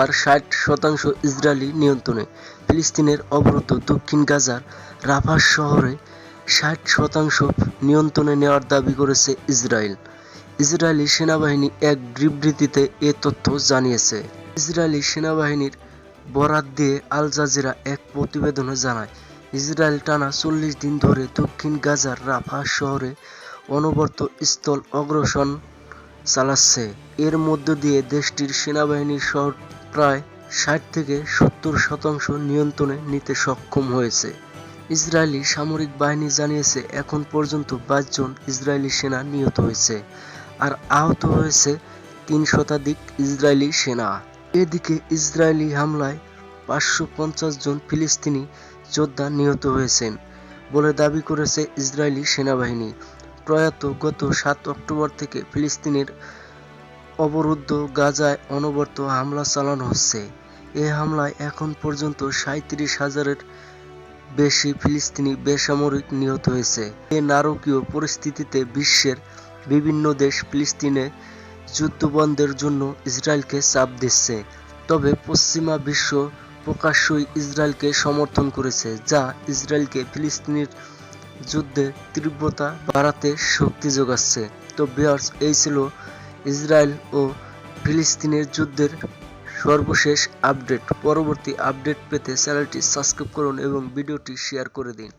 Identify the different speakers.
Speaker 1: রাফার ষাট শতাংশ ইসরায়েলি নিয়ন্ত্রণে ফিলিস্তিনের অবরুদ্ধ দক্ষিণ গাজার রাফা শহরে ষাট শতাংশ নিয়ন্ত্রণে নেওয়ার দাবি করেছে ইসরায়েল। ইসরায়েলি সেনাবাহিনী এক বিবৃতিতে এ তথ্য জানিয়েছে। ইসরায়েলি সেনাবাহিনীর বরাত দিয়ে আল জাজিরা এক প্রতিবেদনে জানায়, ইসরায়েল টানা চল্লিশ দিন ধরে দক্ষিণ গাজার রাফা শহরে অনবরত স্থল অগ্রসর চালাচ্ছে। এর মধ্য দিয়ে দেশটির সেনাবাহিনীর শহর প্রায় ষাট থেকে সত্তর শতাংশ নিয়ন্ত্রণে নিতে সক্ষম হয়েছে। ইসরায়েলি সামরিক বাহিনী জানিয়েছে, এখন পর্যন্ত বাইশ জন ইসরায়েলি সেনা নিহত হয়েছে, আর আহত হয়েছে তিন শতাধিক ইসরায়েলি সেনা। এদিকে ইসরায়েলি হামলায় পাঁচশো পঞ্চাশ জন ফিলিস্তিনি যোদ্ধা নিহত হয়েছেন বলে দাবি করেছে ইসরায়েলি সেনাবাহিনী। প্রয়াত গত সাত অক্টোবর থেকে ফিলিস্তিনের অবরুদ্ধ গাজায় অনবরত হামলা চালানো হচ্ছে। এ হামলায় এখন পর্যন্ত সাঁত্রিশ হাজারের বেশি ফিলিস্তিনি বেসামরিক নিহত হয়েছে। এ নারকীয় পরিস্থিতিতে বিশ্বের বিভিন্ন দেশ ফিলিস্তিনে যুদ্ধবন্ধের জন্য ইসরায়েলকে চাপ দিচ্ছে। তবে পশ্চিমা বিশ্ব প্রকাশ্যই ইসরায়েলকে সমর্থন করেছে, যা ইসরায়েলকে ফিলিস্তিনের যুদ্ধে তীব্রতা বাড়াতে শক্তি যোগাচ্ছে। তো বিয়ার্স এই ছিল ইসরায়েল ও ফিলিস্তিনের যুদ্ধের সর্বশেষ আপডেট। পরবর্তী আপডেট পেতে চ্যানেলটি সাবস্ক্রাইব করুন এবং ভিডিওটি শেয়ার করে দিন।